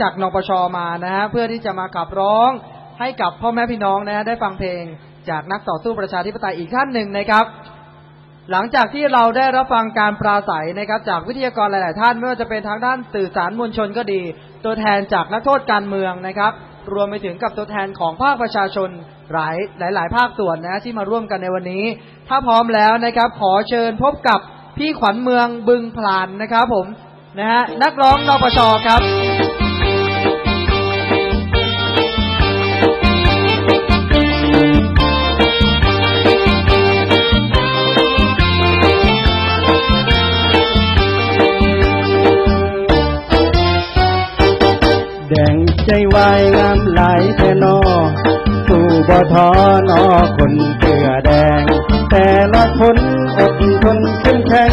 จากนปชมานะฮะเพื่อที่จะมาขับร้องให้กับพ่อแม่พี่น้องนะฮะได้ฟังเพลงจากนักต่อสู้ประชาธิปไตยอีกท่านหนึ่งนะครับ หลังจากที่เราได้รับฟังการปราศัยนะครับ จากวิทยากรหลาย ๆ ท่านไม่ว่าจะเป็นทางด้านสื่อสารมวลชนก็ดี ตัวแทนจากนักโทษการเมืองนะครับ รวมไปถึงกับตัวแทนของภาคประชาชนหลายหลายๆภาคส่วนนะที่มาร่วมกันในวันนี้ ถ้าพร้อมแล้วนะครับ ขอเชิญพบกับพี่ขวัญเมืองบึงพลานนะครับ ผมนะฮะนักร้องนปชครับ ใจวายงามหลายแต่นอสู่บ่ทอนอคนเสื้อแดง แต่ละคนอดทนเข้มแข็ง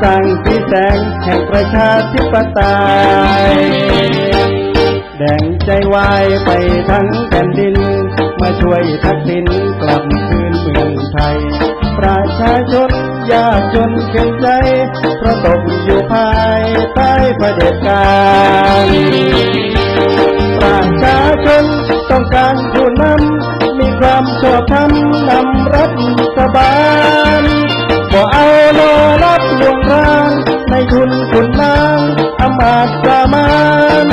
สร้างสีแสงแห่งประชาธิปไตยแดงใจวายไปทั้งแผ่นดิน มาช่วยทักษิณกลับคืนเมืองไทย ประชาชนยากจนเข็นใจเพราะตกอยู่ภายใต้เผด็จการ ทุนคุณนางอำมาตย์ประมาณ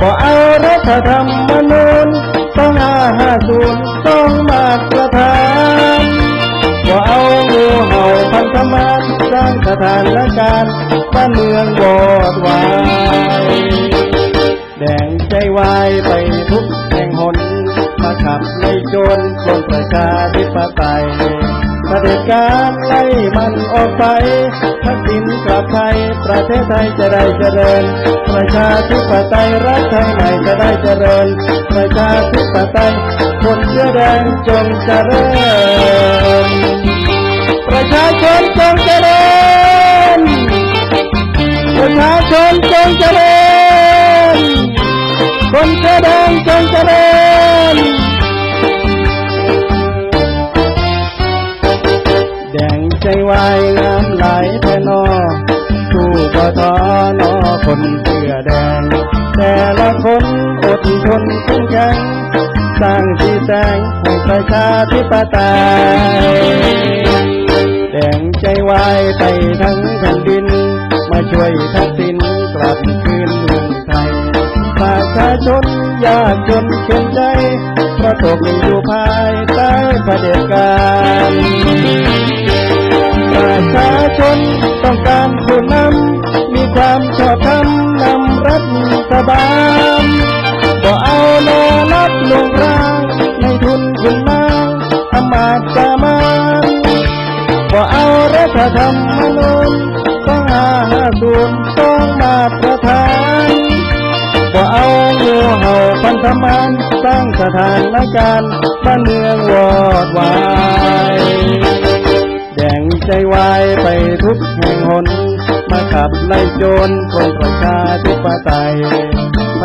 บ่เอารัฐธรรมนูญต้องอาหาศูนย์ต้องมาตรฐานบ่เอางูเห่าพันธมานสร้างสถานการณ์บ้านเมืองวอดวายแดงใจวายไปทุกแห่งหนมาขับไล่จรปล้นประชาธิปไตยเผด็จการไล่มันออกไป กับไทย ประเทศไทยจะได้เจริญ ประชาธิปไตยรัฐไทยใหม่จะได้เจริญ ประชาธิปไตยคนเสื้อแดงจงเจริญ ประชาชนจงเจริญ ประชาชนจงเจริญ คนเสื้อแดงจงเจริญแดงใจวายงามหลแท่นอ สู้ปทอนอคนเสื้อแดง แต่ละคนอดทนเข้มแข็งสร้างสีแสงให้ประชาธิปไตยแดงใจวายไปทั้งแผ่นดิน มาช่วยทักษิณกลับคืนเมืองไทยประชาชนยากจนเข็นใจเพราะตกอยู่ภายใต้พระเผด็จการางอมาตย์สามานบ่เอารัฐธรรมนูญต้องหาหาศูนต้องมาตรฐานบ่เอางูเห่าพันธมานสร้างสถานการณ์บ้านเมืองวอดวายแดงใจวายไปทุกแห่งหนมาขับไล่โจรคนประชาธิปไตย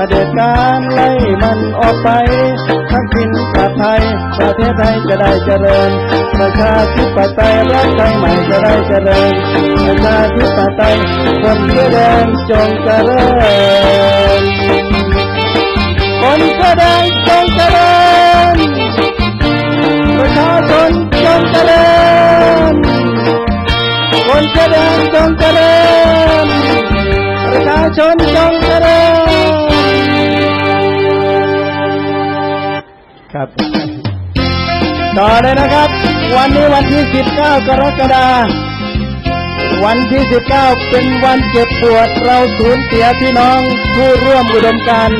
เด็จการไล่มันออกไปทักษิณกลับไทย ประเทศไทยจะได้เจริญ ประชาธิปไตยรัฐไทยใหม่จะได้เจริญ ประชาธิปไตยคนเสื้อแดงจงเจริญคนเสื้อแดงจงเจริญ ครับ ต่อเลยนะครับ วันนี้วันที่ 19 กรกฎาคมวันที่ 19 เป็นวันเจ็บปวดเราสูญเสียพี่น้องผู้ร่วมอุดมการณ์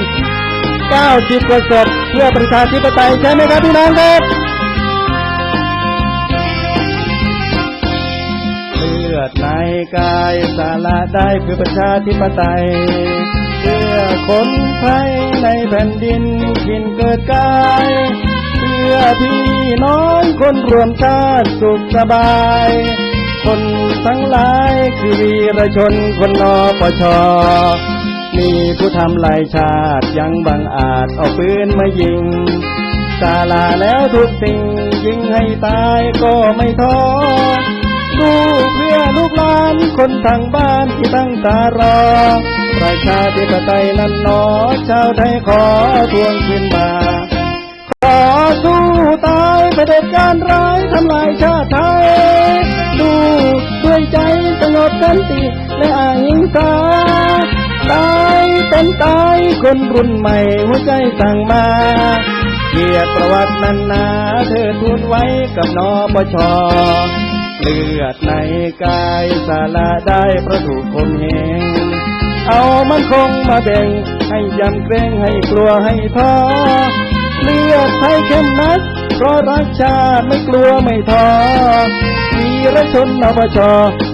90กว่าศพเพื่อประชาธิปไตยใช่ไหมครับพี่น้องครับเลือดในกายสาระได้เพื่อประชาธิปไตย คนไทยในแผ่นดินกินเกิดกาย เพื่อพี่น้องคนรวมชาติสุขสบาย คนทั้งหลายคือวีรชนคนนปชมีผู้ทำลายชาติยังบังอาจเอาปืนมายิงสาลาแล้วทุกสิ่งยิงให้ตายก็ไม่ท้อสู้เพื่อ ลูกหลานคนทางบ้านที่ตั้งตารอ ประชาธิปไตยนั้นหนอชาวไทยขอทวงคืนมา ขอสู้ตายเผด็จการร้ายทำลายชาติไทย ดูด้วยใจสงบสันติและอาหิงสาตายเป็นตายคนรุ่นใหม่หัวใจสั่งมาเกียรติประวัตินันนาเธอทูลไว้กับนอปช เลือดในกายสาละได้เพราะถูกคมเหงเอามันคงมาแบ่งให้ยำเกรงให้กลัวให้ท้อเลือดไทยเข้มนักเพราะรักชาติไม่กลัวไม่ท้อวีรชนนปช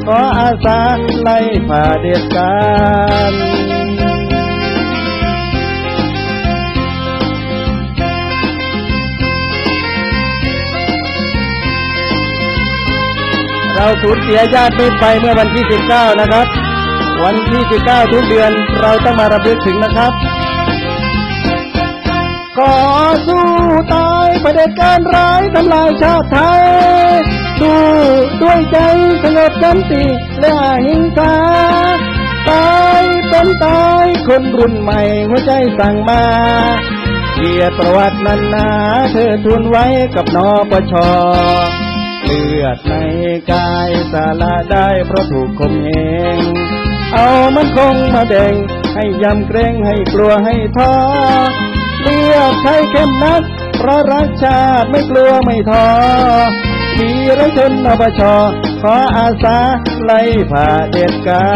ขออาสาไล่ฝ่าเด็ดการ เราสูญเสียญาติมิตรไปเมื่อวันที่ 19 นะครับ วันที่ 19 ทุกเดือนเราต้องมารำลึกถึงนะครับขอสู้ตายประเด็จการร้ายทำลายชาติไทยสู้ด้วยใจสงบสันติและหิงสาตายเป็นตายคนรุ่นใหม่หัวใจสั่งมาเกียรติประวัตินันนาเธอทูลไว้กับนอปช เลือดในกายสาละได้เพราะถูกคมเหงเอามันคงมาแบ่งให้ยำเกรงให้กลัวให้ท้อเลือดไทยเข้มนัก เพราะรักชาติไม่กลัวไม่ท้อวีรชนนปชขออาสาไล่ผ่าเด็ดกา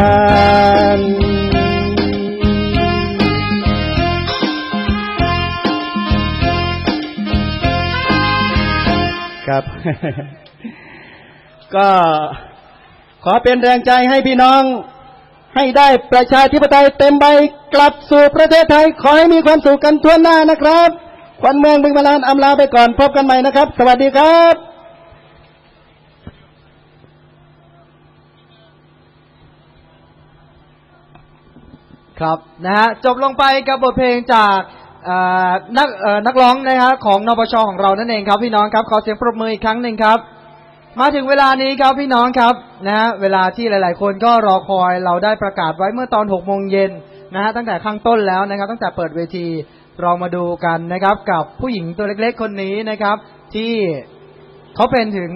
รครับ ก็ขอเป็นแรงใจให้พี่น้อง ให้ได้ประชาธิปไตยเต็มใบกลับสู่ประเทศไทย ขอให้มีความสุขกันทั่วหน้านะครับควันเมืองบึงบาลานอำลาไปก่อนพบกันใหม่นะครับ สวัสดีครับครับนะฮะจบลงไปกับบทเพลงจากนักนักร้องนะฮะของนปชของเรานั่นเองครับพี่น้องครับ ขอเสียงปรบมืออีกครั้งหนึ่งครับ มาถึงเวลานี้ครับพี่น้องครับนะฮะเวลาที่หลาย ๆ คนก็รอคอยเราได้ประกาศไว้เมื่อตอน6โมงเย็นนะฮะตั้งแต่ข้างต้นแล้วนะครับ ตั้งแต่เปิดเวทีเรามาดูกันนะครับ กับผู้หญิงตัวเล็ก ๆ คนนี้นะครับ ที่เขาเป็นถึง